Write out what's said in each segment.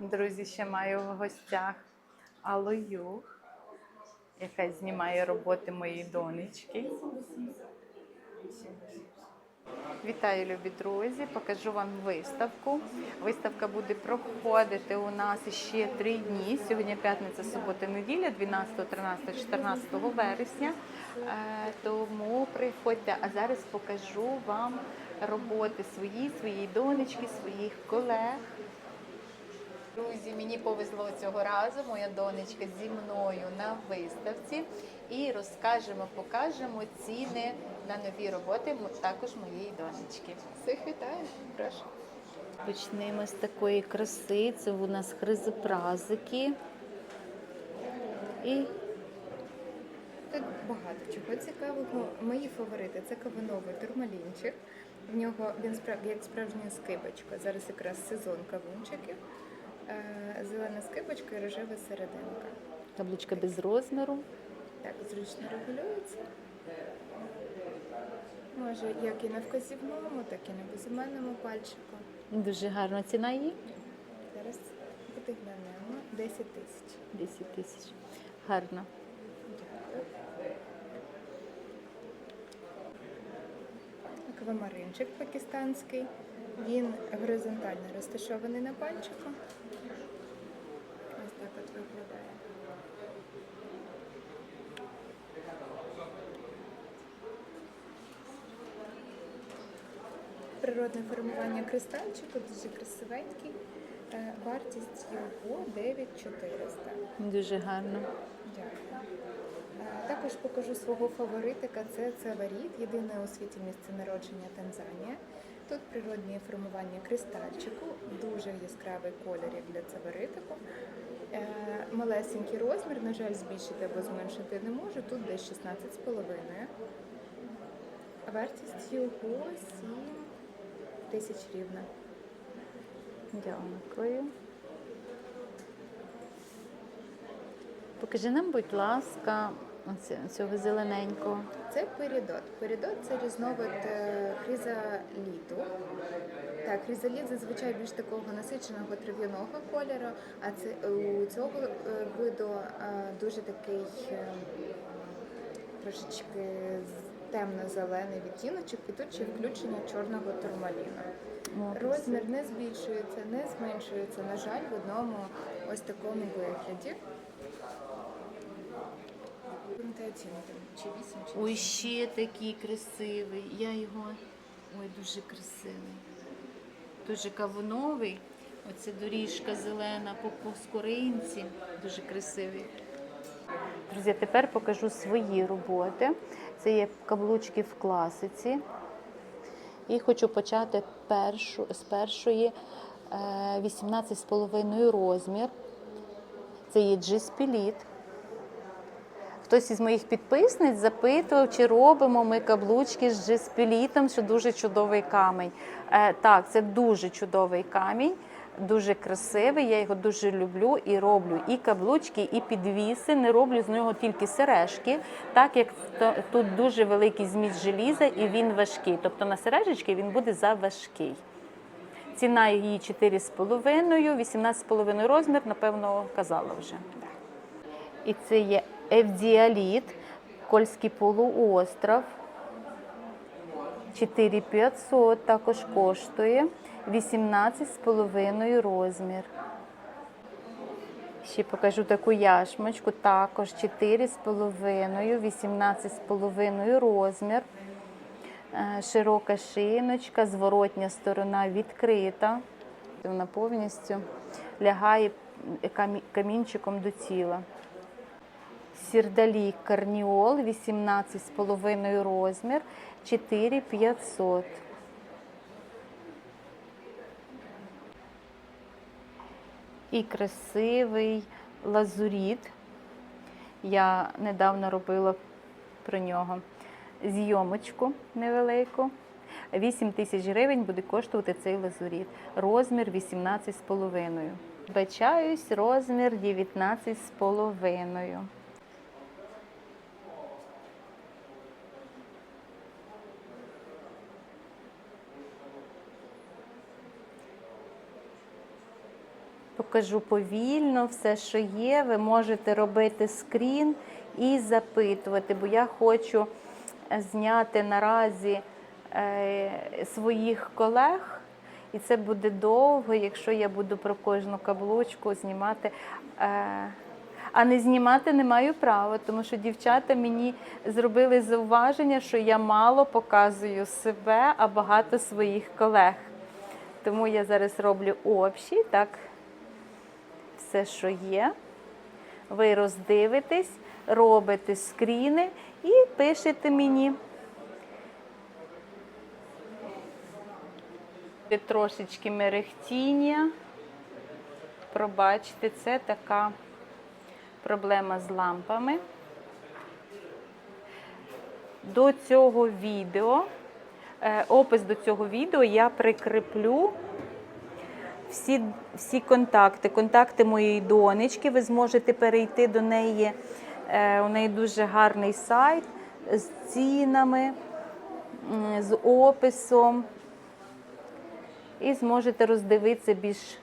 Друзі, ще маю в гостях Алою, яка знімає роботи моєї донечки. Вітаю, любі друзі! Покажу вам виставку. Виставка буде проходити у нас ще три дні. Сьогодні п'ятниця, субота, неділя, 12, 13, 14 вересня. Е, Тому приходьте. А зараз покажу вам роботи свої, своєї донечки, своїх колег. Друзі, мені повезло цього разу. Моя донечка зі мною на виставці і розкажемо, покажемо ціни на нові роботи також моєї донечки. Всіх вітаю, прошу. Почнемо з такої краси. Це у нас хризопразики. І Тут багато чого цікавого. Мої фаворити це кавуновий турмалінчик. В нього він справ як справжня скибочка. Зараз якраз сезон кавунчиків. Е, Зелена скибочка і рожева серединка. табличка без розміру. Так, зручно регулюється. Може як і на вказівному, так і на безіменному пальчику. Дуже гарна ціна її. Зараз підглянемо 10 тисяч. 10 тисяч. Гарно. Аквамаринчик пакистанський. Він горизонтально розташований на пальчику. Ось так от виглядає. Формування кристальчику дуже красивенький. Е, Вартість його 9400. Дуже гарно. Дякую. Е, Також покажу свого фаворитика. Це цеваріт, єдине у світі місце народження Танзанія. Тут природні формування кристальчику, дуже яскравий колір як для цеваритику. Е, Малесенький розмір, на жаль, збільшити або зменшити не можу. Тут десь 16,5. Вартість його 7 тисяч рівна. Дякую. Покажи нам, будь ласка, цього зелененького. Це перідот. Перідот це різновид е, хризаліту. Так, хризаліт зазвичай більш такого насиченого трав'яного кольору, а це у цього е, виду е, дуже такий е, трошечки з- темно-зелений відтіночок, і тут ще включення чорного турмаліну. О, Розмір не збільшується, не зменшується, на жаль, в одному ось такому вигляді. Пам'ятаю ціну там, чи 8, чи Ой, ще такий красивий. Я його. Ой, дуже красивий. Дуже кавуновий. Оце доріжка зелена по скоринці. Дуже красивий. Друзі, тепер покажу свої роботи. Це є каблучки в класиці. І хочу почати першу, з першої е, 18,5 розмір. Це є джиспіліт. Хтось із моїх підписниць запитував, чи робимо ми каблучки з джиспілітом, що дуже чудовий камінь. Е, так, це дуже чудовий камінь, дуже красивий. Я його дуже люблю і роблю і каблучки, і підвіси. Не роблю з нього тільки сережки, так як тут дуже великий зміст желіза і він важкий. Тобто на сережечки він буде заважкий. Ціна її 4,5, 18,5 розмір, напевно, казала вже. І це є Евдіаліт, Кольський полуостров. 4500 також коштує. 18,5 розмір. Ще покажу таку яшмочку, також 4,5, 18,5 розмір. Е, Широка шиночка, зворотня сторона відкрита. Вона повністю лягає камінчиком до тіла. Сірдалік карніол 18,5 розмір 4500. І красивий лазуріт. Я недавно робила про нього зйомочку невелику. 8 тисяч гривень буде коштувати цей лазуріт. Розмір 18,5. Бачаюсь, розмір 19,5. Покажу повільно все, що є. Ви можете робити скрін і запитувати, бо я хочу е, зняти наразі е, своїх колег. І це буде довго, якщо я буду про кожну каблучку знімати. Е, а не знімати не маю права, тому що дівчата мені зробили зауваження, що я мало показую себе, а багато своїх колег. Тому я зараз роблю общі, так, все, що є. Ви роздивитесь, робите скріни і пишете мені. Трошечки мерехтіння. Пробачте, це така проблема з лампами. До цього відео, е, опис до цього відео я прикріплю всі, всі контакти, контакти моєї донечки. Ви зможете перейти до неї. Е, У неї дуже гарний сайт з цінами, з описом. І зможете роздивитися більш,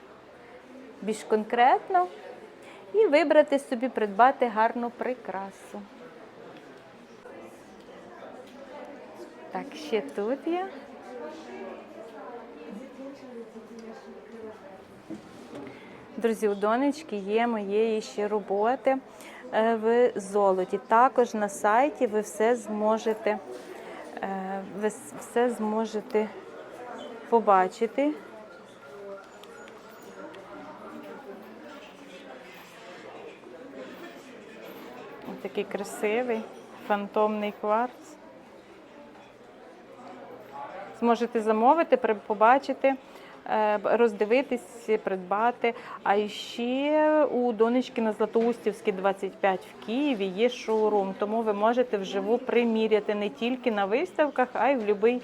більш конкретно і вибрати собі, придбати гарну прикрасу. Так, ще тут є. Друзі, у донечки є моєї ще роботи е, в золоті. Також на сайті ви все зможете, е, ви все зможете побачити. Ось такий красивий фантомний кварц. Зможете замовити, побачити, роздивитись, придбати. А ще у донечки на Златоустівській 25 в Києві є шоурум, тому ви можете вживу приміряти не тільки на виставках, а й в будь-який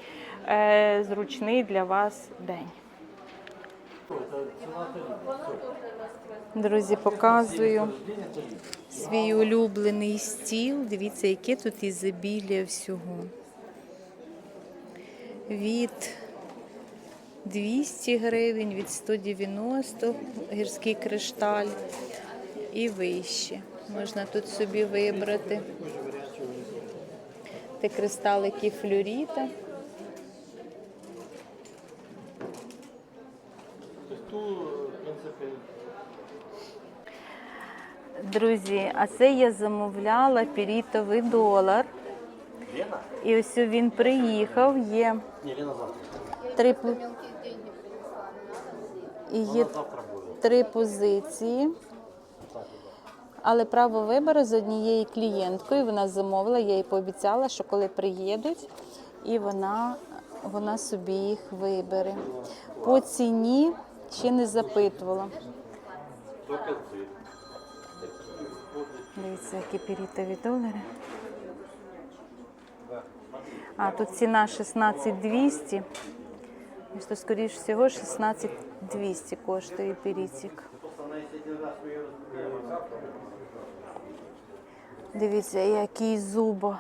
е, зручний для вас день. Друзі, показую свій улюблений стіл. Дивіться, яке тут ізобілія всього. Від 200 гривень, від 190 гірський кришталь і вище. Можна тут собі вибрати. Це кристалики принципі, Друзі, а це я замовляла пірітовий долар. Лена? І ось він приїхав. Є Не, Лена завтра. три, і є три позиції. Але право вибору з однією клієнткою вона замовила, я їй пообіцяла, що коли приїдуть, і вона, вона собі їх вибере. По ціні ще не запитувала. Дивіться, які пірітові долари. А тут ціна 16200. То, скоріш всього, 16200 коштує пірітик. Дивіться, який зубо,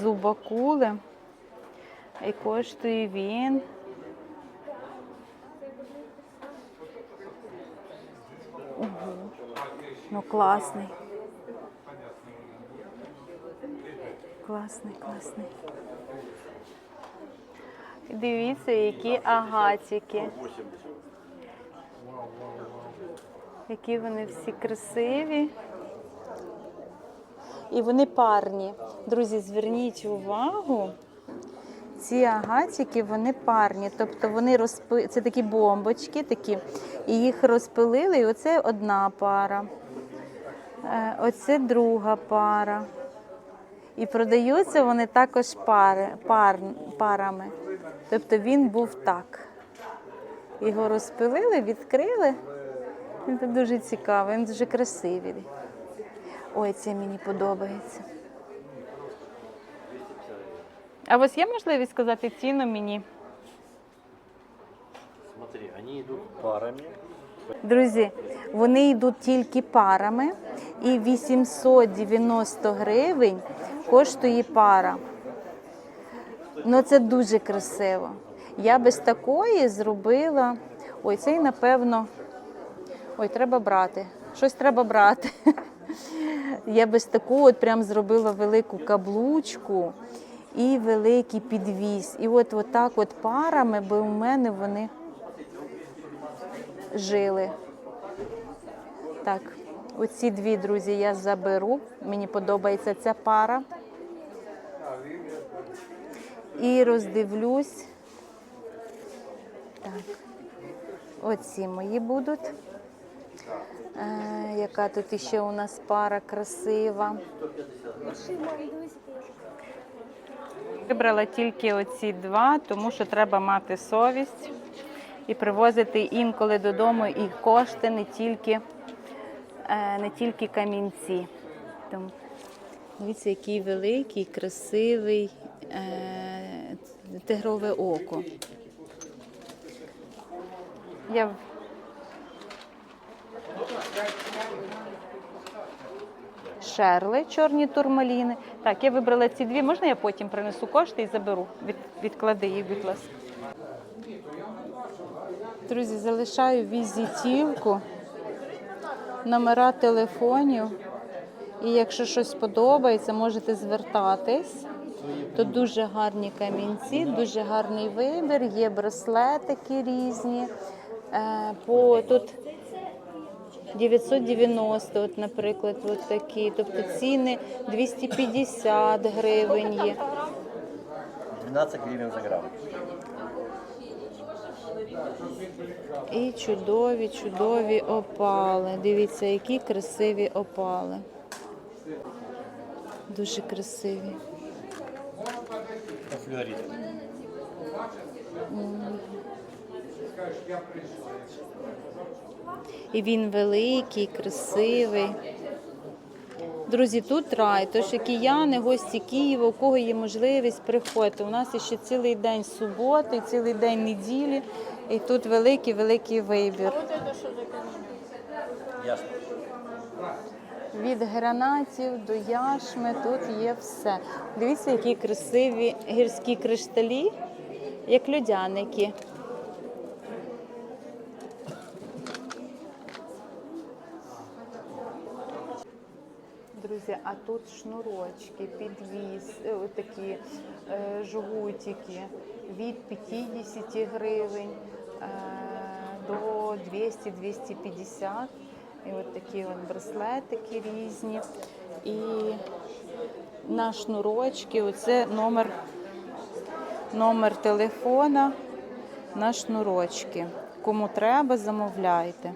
зубокули. І коштує він. Ого. Ну, класний. Класний, класний. Дивіться, які агатики. Які вони всі красиві. І вони парні. Друзі, зверніть увагу. Ці агатики, вони парні. Тобто вони розпи... це такі бомбочки, такі, і їх розпилили, і оце одна пара. Е, Оце друга пара. І продаються вони також пари, пар, парами. Тобто він був так. Його розпилили, відкрили. Він тут дуже цікавий, він дуже красивий. Ой, це мені подобається. А у вас є можливість сказати ціну мені? Смотри, они идут парами. Друзі, вони йдуть тільки парами, і 890 гривень коштує пара. Ну це дуже красиво. Я без такої зробила. Ой, цей, напевно, Ой, треба брати. Щось треба брати. Я без таку от прям зробила велику каблучку і великий підвіз. І от, от так от парами, бо у мене вони жили. Так, оці дві друзі я заберу. Мені подобається ця пара. І роздивлюсь. Так. Оці мої будуть. Е, яка тут іще у нас пара красива. Вибрала тільки оці два, тому що треба мати совість і привозити інколи додому і кошти, не тільки, е, не тільки камінці. Тому дивіться, який великий, красивий тигрове око. Я Шерли, чорні турмаліни. Так, я вибрала ці дві. Можна я потім принесу кошти і заберу? Від, відклади їх, будь ласка. Друзі, залишаю візитівку, номера телефонів. І якщо щось подобається, можете звертатись. Тут дуже гарні камінці, дуже гарний вибір, є браслетики різні. Е, По, тут 990, от, наприклад, от такі. Тобто ціни 250 гривень є. 12 гривен за грамм. І чудові, чудові опали. Дивіться, які красиві опали. Дуже красиві. І він великий, красивий. Друзі, тут рай, тож і кияни, гості Києва, у кого є можливість, приходьте. У нас ще цілий день суботи, цілий день неділі, і тут великий, великий вибір. Ясно. Від гранатів до яшми тут є все. Дивіться, які красиві гірські кришталі, як льодяники. Друзі, а тут шнурочки, підвіз, е, такі е, жгутики від 50 гривень е, до 200-250. І от такі от браслетики різні. І на шнурочки, оце номер, номер телефона на шнурочки. Кому треба, замовляйте.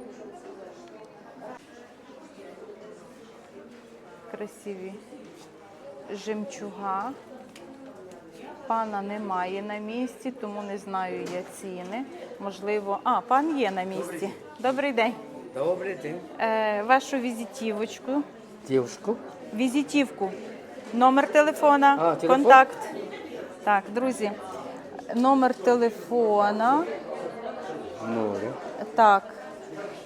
Красиві жемчуга. Пана немає на місці, тому не знаю я ціни. Можливо, а, пан є на місці. Добрий день. Добрий день. Е, вашу візитівочку. Дівчинку. Візитівку. Номер телефона, А, телефон? контакт. Так, друзі. Номер телефона. Море. Так.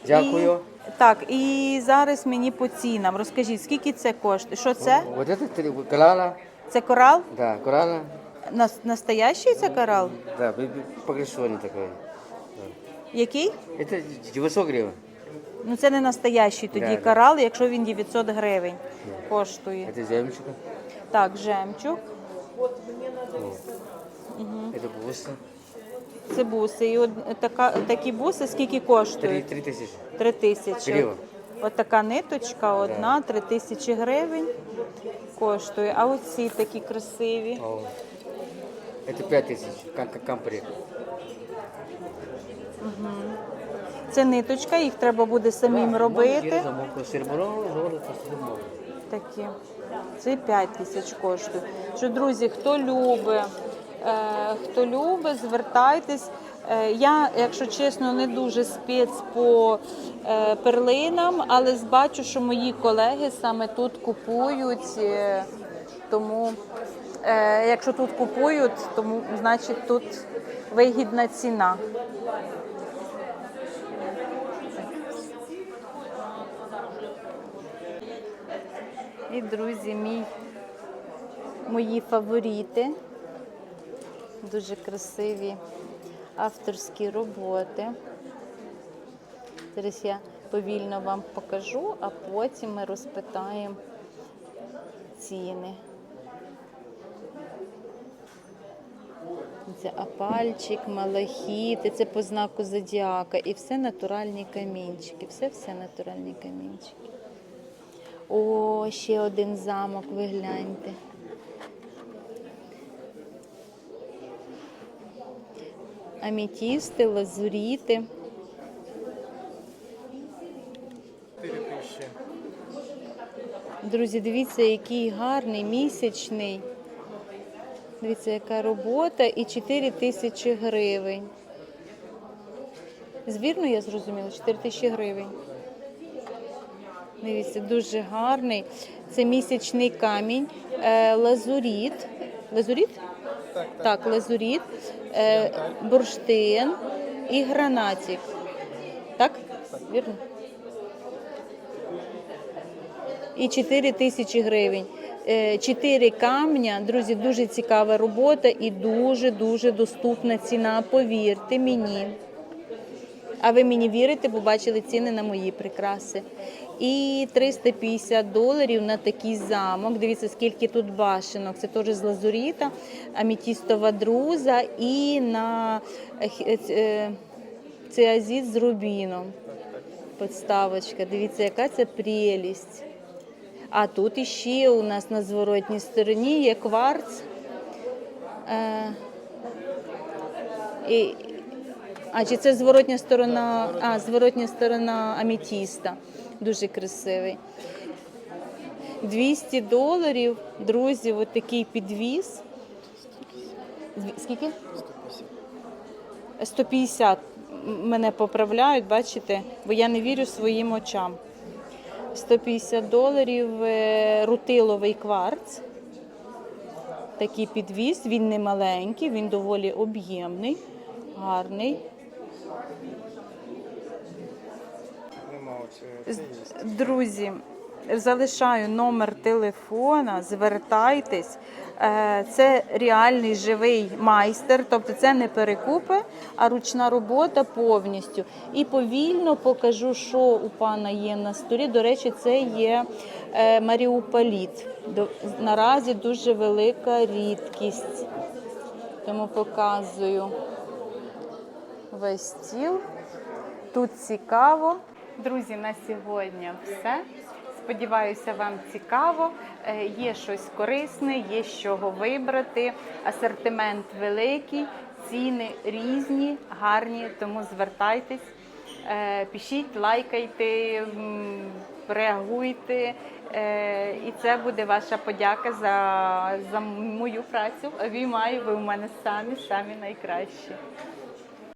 Дякую. І, так, і зараз мені по цінам. Розкажіть, скільки це коштує? Що це? Вот это три- коралла. Це корал? Да, коралла. Нас- Настоящий це корал? Да, погрешенный такой. Який? Это 900 гривен. Ну це не настоящий тоді Да, да. корал, якщо він 900 гривень коштує. Это земчик. Так, жемчуг, Это бусы. це буси. І от така, такі буси скільки Три, коштують? три тысячи. Три тисячі. Гривень. От така ниточка одна, три тисячі гривень коштує. А оці такі красиві. О. Это 5 тысяч. Как, как комплект. Це ниточка, їх треба буде самим робити. Такі. Це 5 тисяч коштує. Що, друзі, хто любить, е, хто любить, звертайтесь. Е, я, якщо чесно, не дуже спец по е, перлинам, але бачу, що мої колеги саме тут купують. тому, якщо тут купують, тому значить тут вигідна ціна. І, друзі, мій, мої фаворити. Дуже красиві авторські роботи. Зараз я повільно вам покажу, а потім ми розпитаємо ціни. Це апальчик, малахіти, це по знаку зодіака. І все натуральні камінчики. Все все натуральні камінчики. О, ще один замок, ви гляньте. Амітісти, лазуріти. 4 тисячі. Друзі, дивіться, який гарний місячний. Дивіться, яка робота і 4 тисячі гривень. Звірно, я зрозуміла, 4 тисячі гривень. Дивіться, дуже гарний. Це місячний камінь, е, лазуріт. Лазуріт? Так, Так, лазуріт, е, бурштин і гранатик. Так? Вірно? І 4 тисячі гривень. Е, Чотири камня, друзі, дуже цікава робота і дуже-дуже доступна ціна, повірте мені. А ви мені вірите, бо бачили ціни на мої прикраси. І 350 доларів на такий замок. Дивіться, скільки тут башенок. Це теж з лазуріта, амітістова друза і на е, х- е, циазіт з рубіном. Подставочка. Дивіться, яка це прелість. А тут іще у нас на зворотній стороні є кварц. Е, а чи це зворотня сторона? А, зворотня сторона амітіста. Дуже красивий. 200 доларів, друзі, от такий підвіз. Скільки? 150 мене поправляють, бачите, бо я не вірю своїм очам. 150 доларів е, рутиловий кварц. Такий підвіз, він не маленький, він доволі об'ємний, гарний. Нема оце. Це є. Друзі, залишаю номер телефона, звертайтесь. Е, Це реальний живий майстер, тобто це не перекупи, а ручна робота повністю. І повільно покажу, що у пана є на столі. До речі, це є е, маріуполіт. Наразі дуже велика рідкість. Тому показую весь стіл. Тут цікаво. Друзі, на сьогодні все. Сподіваюся, вам цікаво. Е, Є щось корисне, є з чого вибрати. Асортимент великий, ціни різні, гарні, тому звертайтесь, Е, пишіть, лайкайте, реагуйте. Е, І це буде ваша подяка за, за мою працю. Обіймаю, ви у мене самі, самі найкращі.